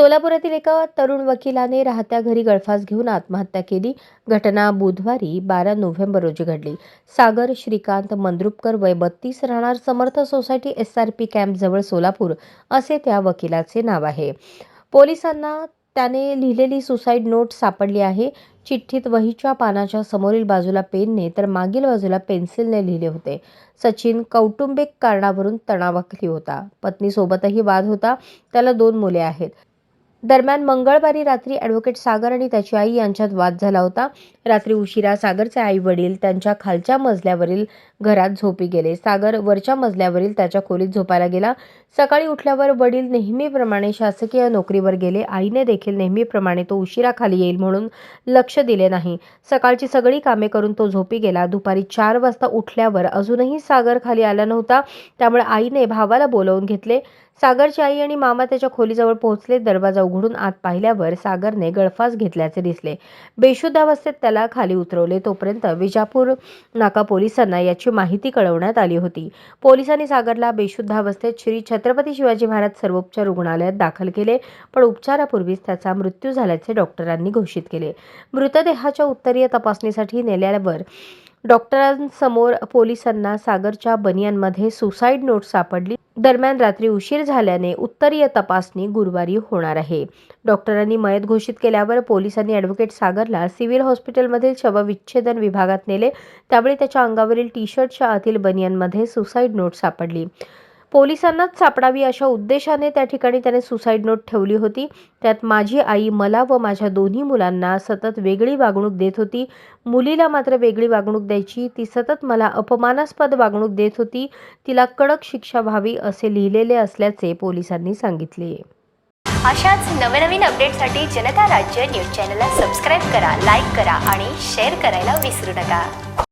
सोलापुरातील एका तरुण वकिलाने राहत्या घरी गळफास घेऊन आत्महत्या केली. घटना बुधवारी बारा नोव्हेंबर रोजी घडली. सागर श्रीकांत मंद्रुपकर वय बत्तीस राहणार Samarth society S R P camp जवळ सोलापूर असे त्या वकिलाचे नाव आहे. पोलिसांना त्याने लिहिलेली सुसाईड नोट सापडली आहे. चिठ्ठीत वहीच्या पानाच्या समोरील बाजूला पेनने तर मागील बाजूला पेन्सिलने लिहिले होते. सचिन कौटुंबिक कारणावरून तणावाखाली होता. पत्नीसोबतही वाद होता. त्याला दोन मुले आहेत. दरम्यान मंगळवारी रात्री ॲडव्होकेट सागर आणि त्याची आई यांच्यात वाद झाला होता. रात्री उशिरा सागरचे आई वडील त्यांच्या खालच्या मजल्यावरील घरात झोपी गेले. सागर वरच्या मजल्यावरील त्याच्या खोलीत झोपायला गेला. सकाळी उठल्यावर वडील नेहमीप्रमाणे शासकीय नोकरीवर गेले. आईने देखील नेहमीप्रमाणे तो उशिरा खाली येईल म्हणून लक्ष दिले नाही. सकाळची सगळी कामे करून तो झोपी गेला. दुपारी चार वाजता उठल्यावर अजूनही सागर खाली आला नव्हता. त्यामुळे आईने भावाला बोलवून घेतले. सागरची आई आणि मामा त्याच्या खोलीजवळ पोहोचले. दरवाजा उघडून आत पाहिल्यावर सागरने गळफास घेतल्याचे दिसले. बेशुद्ध अवस्थेत त्याला खाली उतरवले. तोपर्यंत विजापूर नाका पोलिसांना याची माहिती कळवण्यात आली होती. पोलिसांनी सागरला बेशुद्ध अवस्थेत श्री छत्रपती शिवाजी महाराज सर्वोपचार रुग्णालयात दाखल केले पण उपचारापूर्वीच त्याचा मृत्यू झाल्याचे डॉक्टरांनी घोषित केले. मृतदेहाच्या उत्तरीय तपासणीसाठी नेल्यावर डॉक्टरांसमोर पोलिसांना सागरच्या बनियांमध्ये सुसाईड नोट सापडली. दरम्यान रात्री उशीर झाल्याने उत्तरीय तपासणी गुरुवारी होणार आहे. डॉक्टरांनी मयत घोषित केल्यावर पोलिसांनी ॲडव्होकेट सागरला सिव्हिल हॉस्पिटलमधील शवविच्छेदन विभागात नेले. त्यावेळी त्याच्या अंगावरील टी शर्टच्या आतील बनियनमध्ये सुसाईड नोट सापडली. पोलिसांनाच सापडावी अशा उद्देशाने त्या ठिकाणी त्याने सुसाईड नोट ठेवली होती. त्यात माझी आई मला व माझ्या दोन्ही मुलांना सतत वेगळी वागणूक देत होती. मुलीला मात्र वेगळी वागणूक द्यायची. ती सतत मला अपमानास्पद वागणूक देत होती. तिला कडक शिक्षा व्हावी असे लिहिलेले असल्याचे पोलिसांनी सांगितले. अशाच नवनवीन अपडेटसाठी जनता राज्य न्यूज चॅनलला सबस्क्राईब करा लाईक करा आणि शेअर करायला विसरू नका.